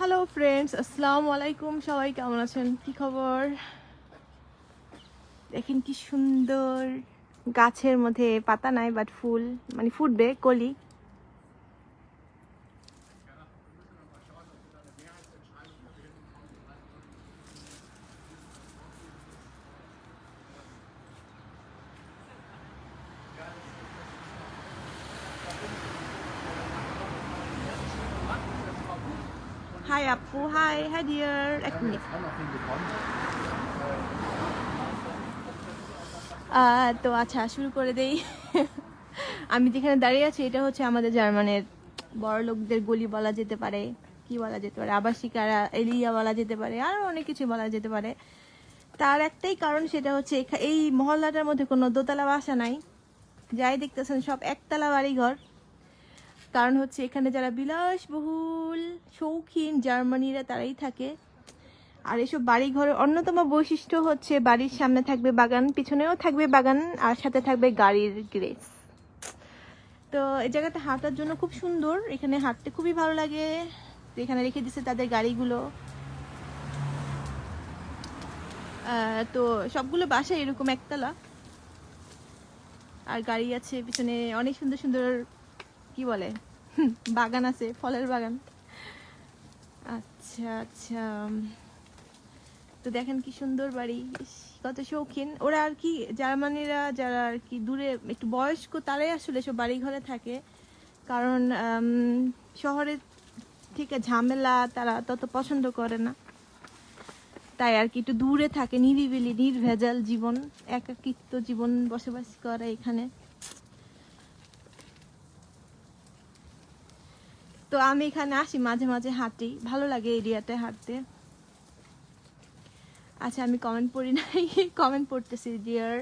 Hello friends আসসালামু আলাইকুম সবাই কেমন আছেন? কি খবর? দেখেন কি সুন্দর। গাছের মধ্যে পাতা নাই বাট ফুল মানে ফুটবে, কলি। হাই আপু হাই হাই ডিয়ার এক মিনিট আহ, তো আচ্ছা শুরু করে দেই। আমি যেখানে দাঁড়িয়ে আছি এটা হচ্ছে আমাদের জার্মানের বড় লোকদের গলি বলা যেতে পারে কি বলা যেতে পারে আবাসিকারা এলিয়া বলা যেতে পারে আরও অনেক কিছু বলা যেতে পারে। তার একটাই কারণ সেটা হচ্ছে এই মহল্লাটার মধ্যে কোনো দোতলা বাসা নাই। যাই দেখতেছেন সব একতলা বাড়ি ঘর কারণ হচ্ছে এখানে যারা বিলাসবহুল, শৌখিন জার্মানিরা তারাই থাকে। আর এসব বাড়ি ঘরের অন্যতম বৈশিষ্ট্য হচ্ছে বাড়ির সামনে থাকবে বাগান, পিছনেও থাকবে বাগান, আর সাথে থাকবে গাড়ির গ্রেস। তো এই জায়গাটা হাঁটার জন্য খুব সুন্দর। এখানে হাঁটতে খুবই ভালো লাগে। এখানে রেখে দিছে তাদের গাড়িগুলো। তো সবগুলো বাসা এরকম একতলা। আর গাড়ি আছে পিছনে অনেক সুন্দর সুন্দর কি বলে? বাগান আছে, ফলের বাগান। আচ্ছা আচ্ছা তো দেখেন কি সুন্দর বাড়ি কত শৌখিন। ওরা আর কি জার্মানিরা, যারা আর কি দূরে, একটু বয়স্ক, তারাই আসলে সব বাড়ি ঘরে থাকে। কারণ শহরে থেকে ঝামেলা, তারা তত পছন্দ করে না। তাই আর কি একটু দূরে থাকে, নিরিবিলি, নির্ভেজাল জীবন, একাকিত্ব জীবন বসবাস করে এখানে। তো আমি এখানে আসি, মাঝে মাঝে হাঁটি। ভালো লাগে এরিয়াতে হাঁটতে। আচ্ছা আমি কমেন্ট পড়ি নাই। কমেন্ট পড়তেছি ডিয়ার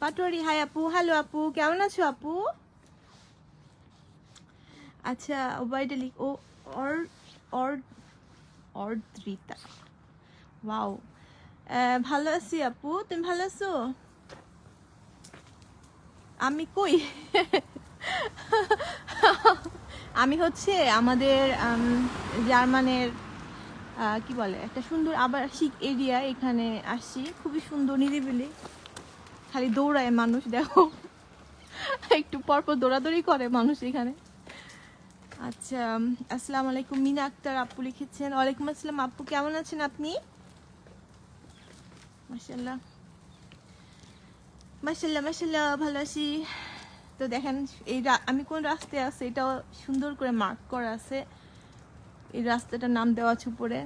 পাটোয়ারি হাই আপু হ্যালো আপু, কেমন আছো আপু? আচ্ছা ওবাইডা লিখ ও, অর অর, অর্দ্রিতা। ওয়াও ভালো আছি আপু, তুমি ভালো আছো? আমি কই? আমি হচ্ছে আমাদের আম, জার্মানের কি বলে একটা সুন্দর আবাসিক এরিয়া এখানে আসছি। খুবই সুন্দর নিরিবিলি। খালি দৌড়ায় মানুষ দেখো। একটু পরপর দৌড়াদৌড়ি করে মানুষ এখানে। আচ্ছা আসসালামু আলাইকুম মিনা আক্তার আপু লিখেছেন। ওয়ালাইকুম আসসালাম আপু কেমন আছেন আপনি? মাশাল্লাহ মাশাল্লাহ মাশাল্লাহ ভালো আছি। তো দেখেন, এই আমি কোন রাস্তায় আছে, এটাও সুন্দর করে মার্ক করা আছে। এই রাস্তাটার নাম দেওয়া আছে উপরে।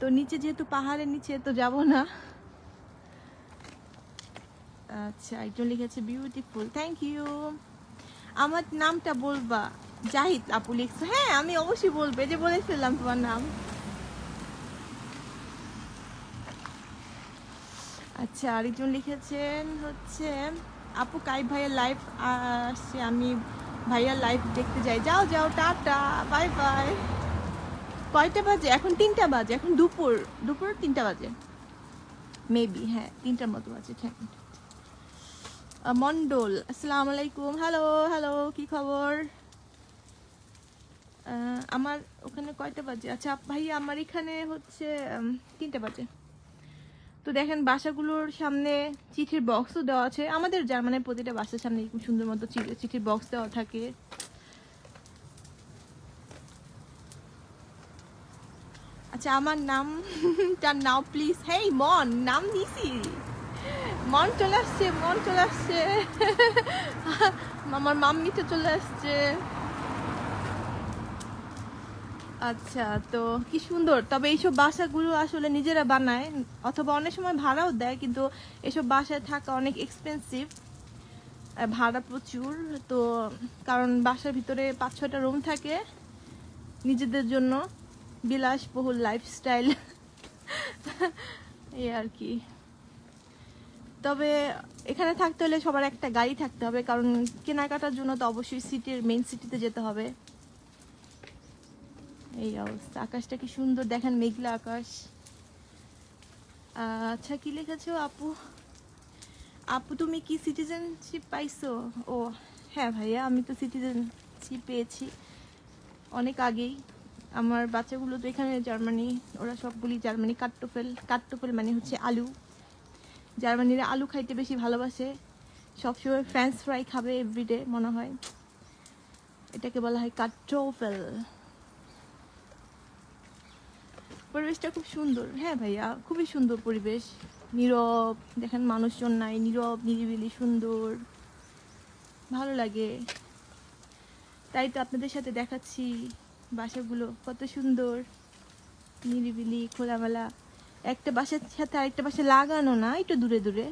তো নিচে যেহেতু পাহাড়ের নিচে, তো যাব না। আচ্ছা একজন লিখেছে বিউটিফুল থ্যাংক ইউ আমার নামটা বলবা? জাহিদ আপু লিখছো। হ্যাঁ আমি অবশ্যই বলব। যে বলে ফেললাম তোমার নাম। আচ্ছা আরেকজন লিখেছেন হচ্ছে আপু, কাই ভাইয়ের লাইভ আসছে, আমি ভাইয়ার লাইভ দেখতে যাই। যাও যাও, টাটা বাই বাই কয়টা বাজে? এখন তিনটা বাজে, এখন দুপুর দুপুর তিনটা বাজে। মেবি হ্যাঁ তিনটার মতো বাজে মন্ডল, আসসালামু আলাইকুম। হ্যালো হ্যালো কি খবর? আমার ওখানে কয়টা বাজে? আচ্ছা ভাই আমার এখানে হচ্ছে তিনটা বাজে। তো দেখেন বাসাগুলোর সামনে চিঠির বক্সও দেওয়া আছে। আমাদের জার্মানের প্রতিটা বাসার সামনে সুন্দর মতো চিঠির বক্স দেওয়া থাকে। আচ্ছা আমার নাম, তার নাও প্লিজ হেই, মন, নাম দিছি। মন চলে আসছে, মন চলে আসছে। আমার মাম্মিটা চলে আসছে। আচ্ছা তো কি সুন্দর। তবে এইসব বাসাগুলো আসলে নিজেরা বানায়, অথবা অনেক সময় ভাড়াও দেয়, কিন্তু এসব বাসায় থাকা অনেক এক্সপেন্সিভ ভাড়া প্রচুর। তো কারণ বাসার ভিতরে পাঁচ, ছয়টা রুম থাকে নিজেদের জন্য, বিলাসবহুল লাইফস্টাইল এই আর কি। তবে এখানে থাকতে হলে সবার একটা গাড়ি থাকতে হবে, কারণ কেনাকাটার জন্য তো অবশ্যই সিটির মেইন সিটিতে যেতে হবে। এই অবস্থা। আকাশটা কি সুন্দর, দেখেন মেঘলা আকাশ। আচ্ছা কি লিখেছো আপু? আপু, তুমি কি সিটিজেনশিপ পাইছো? ও হ্যাঁ ভাইয়া, আমি তো সিটিজেনশিপ পেয়েছি অনেক আগেই। আমার বাচ্চাগুলো তো এখানে জার্মানি, ওরা সবগুলি জার্মানি। কাট্টোফেল কাট্টোফেল মানে হচ্ছে আলু। জার্মানিরা আলু খাইতে বেশি ভালোবাসে। সবসময় ফ্রেঞ্চ ফ্রাই খাবে এভরিডে মনে হয়। এটাকে বলা হয় কাট্টোফেল। পরিবেশটা খুব সুন্দর। হ্যাঁ ভাইয়া, খুবই সুন্দর পরিবেশ। নীরব, দেখেন মানুষজন নাই, নীরব, নিরিবিলি, সুন্দর। ভালো লাগে। তাই তো আপনাদের সাথে দেখাচ্ছি বাসাগুলো। কত সুন্দর। নিরিবিলি, খোলামেলা। একটা বাসার সাথে আরেকটা বাসা লাগানো না, একটু দূরে দূরে।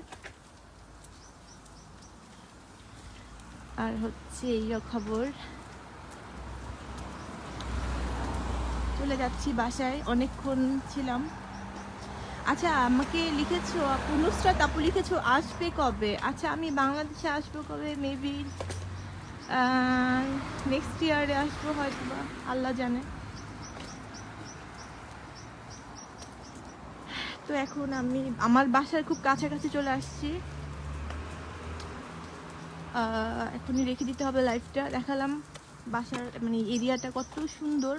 আর হচ্ছে এই খবর চলে যাচ্ছি বাসায়, অনেকক্ষণ ছিলাম। আচ্ছা আমাকে লিখেছো, আপু, নুসরাত আপু লিখেছো, আসবে কবে? আচ্ছা আমি বাংলাদেশে আসব কবে? মেবি নেক্সট ইয়ারে আসব হয়তো বা আল্লাহ জানে। তো এখন আমি আমার বাসার খুব কাছাকাছি চলে আসছি। এখনই রেখে দিতে হবে লাইফটা দেখালাম বাসার মানে এরিয়াটা কত সুন্দর।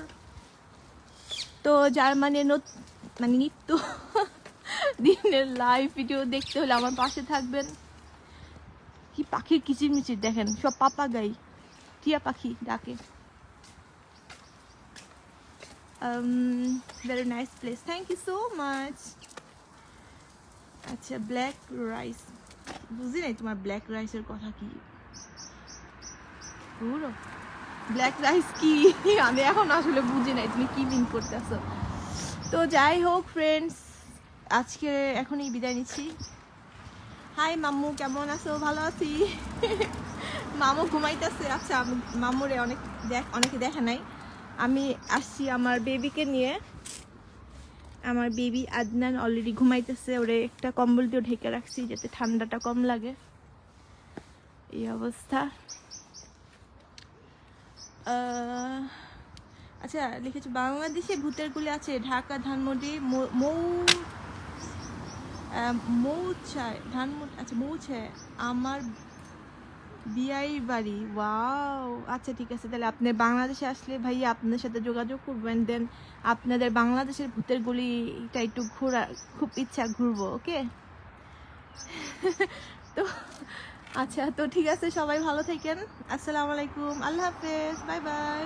তো জার্মানির নত- মানে নিত্য দিনের লাইভ ভিডিও দেখতে হলে আমার পাশে থাকবেন। কি পাখির কিচিরমিচির দেখেন, সব পাপা গাই টিয়া পাখি ডাকে। Very nice place thank you so much আচ্ছা ব্ল্যাক রাইস বুঝি নাই তোমার ব্ল্যাক রাইসের কথা কি? পুরো? ব্ল্যাক রাইস কি? আমি এখন আসলে বুঝি নাই, তুমি কি মিন করতেছো? তো যাই হোক ফ্রেন্ডস আজকে এখনই বিদায় নিচ্ছি। হাই মাম্মু, কেমন আছো? ভালো আছি? মামু ঘুমাইতেছে। আচ্ছা মামুরে অনেক দেখ, অনেকে দেখা নাই। আমি আসছি আমার বেবিকে নিয়ে। আমার বেবি আদনান অলরেডি ঘুমাইতেছে। ওরে একটা কম্বল দিয়ে ঢেকে রাখছি যাতে ঠান্ডাটা কম লাগে। এই অবস্থা। আচ্ছা লিখেছি বাংলাদেশে ভূতের গুলি আছে। ঢাকা ধানমন্ডি মৌ- মৌ আহ, মৌচায় ধানমন্ডি আচ্ছা মৌচায় আমার বিআই বাড়ি। ওয়াও আচ্ছা ঠিক আছে তাহলে আপনি বাংলাদেশে আসলে ভাইয়া আপনাদের সাথে যোগাযোগ করবেন দেন আপনাদের বাংলাদেশের ভূতের গলিটা একটু ঘোরা খুব ইচ্ছা ঘুরবো ওকে তো আচ্ছা তো ঠিক আছে সবাই ভালো থাকেন। আসসালামু আলাইকুম। আল্লাহ হাফেজ। Bye bye.